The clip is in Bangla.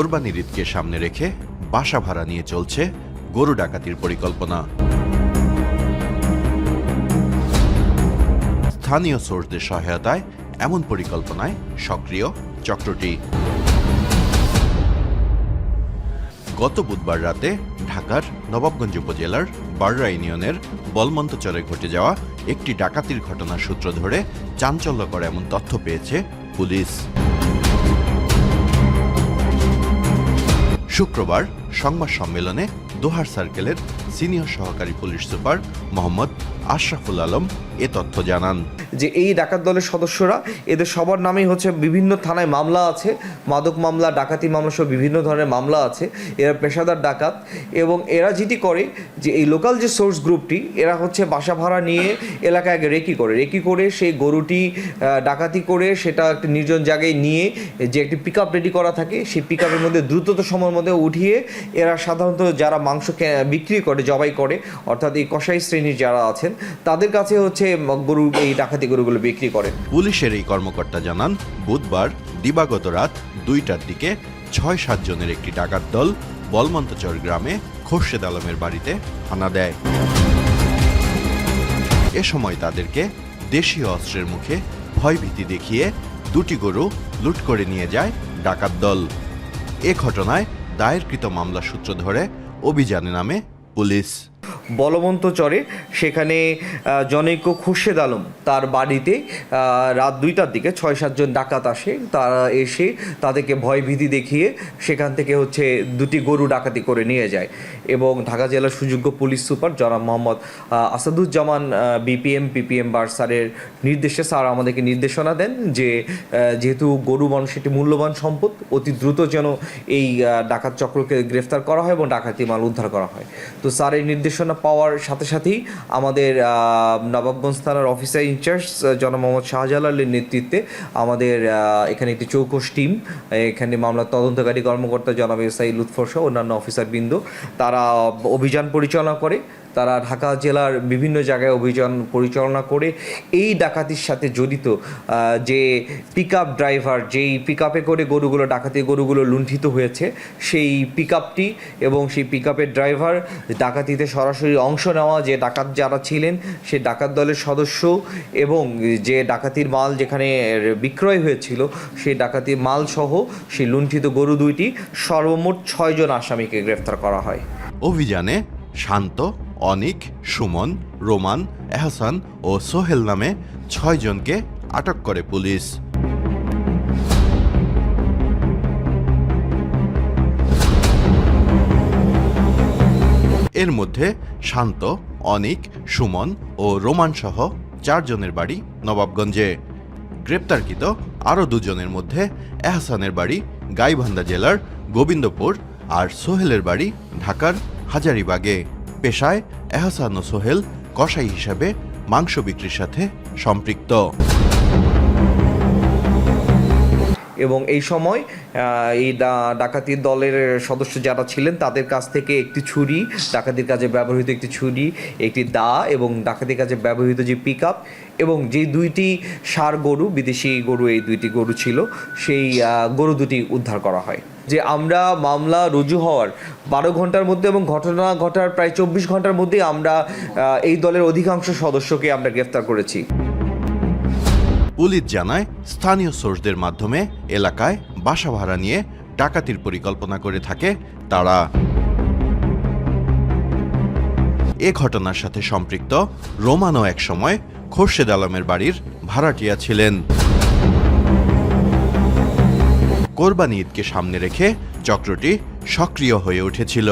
কোরবানির ঈদকে সামনে রেখে বাসা ভাড়া নিয়ে চলছে গরু ডাকাতির পরিকল্পনা। স্থানীয় সোর্সদের সহায়তায় এমন পরিকল্পনায় সক্রিয় চক্রটি। গত বুধবার রাতে ঢাকার নবাবগঞ্জ উপজেলার বাররা ইউনিয়নের বলমন্তচরে ঘটে যাওয়া একটি ডাকাতির ঘটনার সূত্র ধরে চাঞ্চল্যকর এমন তথ্য পেয়েছে পুলিশ। শুক্রবার সংবাদ সম্মেলনে দোহার সার্কেলের সিনিয়র সহকারী পুলিশ সুপার মোহাম্মদ আশরাফুল আলম এ তথ্য জানান। যে এই ডাকাত দলের সদস্যরা, এদের সবার নামেই হচ্ছে বিভিন্ন থানায় মামলা আছে। মাদক মামলা, ডাকাতি মামলা সহ বিভিন্ন ধরনের মামলা আছে। এরা পেশাদার ডাকাত এবং এরা যেটি করে যে এই লোকাল যে সোর্স গ্রুপটি এরা হচ্ছে বাসা ভাড়া নিয়ে এলাকায় আগে রেকি করে। রেকি করে সেই গরুটি ডাকাতি করে সেটা একটি নির্জন জায়গায় নিয়ে যে একটি পিক রেডি করা থাকে, সেই পিক মধ্যে দ্রুতত সময়ের মধ্যে উঠিয়ে এরা সাধারণত যারা মাংস বিক্রি করে, জবাই করে, অর্থাৎ এই কসাই শ্রেণির যারা আছেন, তাদের কাছে হচ্ছে গরু, এই ডাকাতি গরুগুলো বিক্রি করে। পুলিশের এই কর্মকর্তা জানান, বুধবার, দিবাগত রাত দুইটার দিকে ছয়, সাত জনের একটি ডাকাত দল বলমন্তচর গ্রামে খোরশেদ আলমের বাড়িতে হানা দেয়। এ সময় তাদেরকে দেশীয় অস্ত্রের মুখে ভয়ভীতি দেখিয়ে দুটি গরু লুট করে নিয়ে যায় ডাকাত দল। এ ঘটনায় দায়েরকৃত মামলা সূত্র ধরে অভিযানে নামে পুলিশ। বলবন্ত চরে। সেখানে জনৈক খুরশেদ আলম তার বাড়িতে রাত দুইটার দিকে ছয় সাতজন ডাকাত আসে। তারা এসে তাদেরকে ভয় ভীতি দেখিয়ে সেখান থেকে হচ্ছে দুটি গরু ডাকাতি করে নিয়ে যায় এবং ঢাকা জেলার সুযোগ্য পুলিশ সুপার জনাব Mohammad Asaduzzaman BPM, PPM bar স্যারের নির্দেশে স্যার আমাদেরকে নির্দেশনা দেন যে যেহেতু গরু মানুষ একটি মূল্যবান সম্পদ, অতি দ্রুত যেন এই ডাকাত চক্রকে গ্রেফতার করা হয় এবং ডাকাতি মাল উদ্ধার করা হয়। তো স্যার এই নির্দেশনা পাওয়ার সাথে সাথেই আমাদের নবাবগঞ্জ থানার অফিসার ইনচার্জ জন মোহাম্মদ শাহজালালের নেতৃত্বে আমাদের এখানে একটি চৌকস টিম এখানে মামলার তদন্তকারী কর্মকর্তা জনাব এসআই লুৎফর সহ অন্যান্য অফিসার বৃন্দ, তারা অভিযান পরিচালনা করে। তারা ঢাকা জেলার বিভিন্ন জায়গায় অভিযান পরিচালনা করে এই ডাকাতির সাথে জড়িত যে পিকআপ ড্রাইভার যেই পিক করে গরুগুলো, ডাকাতি গরুগুলো লুণ্ঠিত হয়েছে, সেই পিকআপটি এবং সেই পিকআপের ড্রাইভার ডাকাতিতে সরাসরি অংশ নেওয়া, যে ডাকাত যারা ছিলেন, সে ডাকাত দলের সদস্য এবং যে ডাকাতির মাল যেখানে বিক্রয় হয়েছিল, সেই ডাকাতির মাল সহ সেই লুণ্ঠিত গরু দুইটি সর্বমোট ছয়জন আসামিকে গ্রেফতার করা হয়। অভিযানে শান্ত অনিক, সুমন, রোমান, এহসান ও সোহেল নামে ছয়জনকে আটক করে পুলিশ। এর মধ্যে শান্ত, অনিক, সুমন ও রোমান সহ চারজনের বাড়ি নবাবগঞ্জে। গ্রেপ্তারকৃত আরও দুজনের মধ্যে এহসানের বাড়ি গাইবান্ধা জেলার গোবিন্দপুর আর সোহেলের বাড়ি ঢাকার হাজারিবাগে। পেশায় এহসান ও সোহেল কসাই হিসাবে মাংস বিক্রির সাথে সম্পৃক্ত। এবং এই সময় এই ডাকাতির দলের সদস্য যারা ছিলেন, তাদের কাছ থেকে একটি ছুরি, ডাকাতির কাজে ব্যবহৃত একটি ছুরি, একটি দা এবং ডাকাতির কাজে ব্যবহৃত যে পিক এবং যে দুইটি সার গরু, বিদেশি গরু, এই দুইটি গরু ছিল, সেই গরু দুটি উদ্ধার করা হয়। যে আমরা মামলা রুজু হওয়ার বারো ঘণ্টার মধ্যে এবং ঘটনা ঘটার প্রায় চব্বিশ ঘণ্টার মধ্যে আমরা এই দলের অধিকাংশ সদস্যকে আমরা গ্রেফতার করেছি। পুলিশ জানায়, স্থানীয় সোর্সদের মাধ্যমে এলাকায় বাসা ভাড়া নিয়ে ডাকাতির পরিকল্পনা করে থাকে তারা। এ ঘটনার সাথে সম্পৃক্ত রোমানও একসময় খোরশেদ আলমের বাড়ির ভাড়াটিয়া ছিলেন। কোরবানি ঈদকে সামনে রেখে চক্রটি সক্রিয় হয়ে উঠেছিল।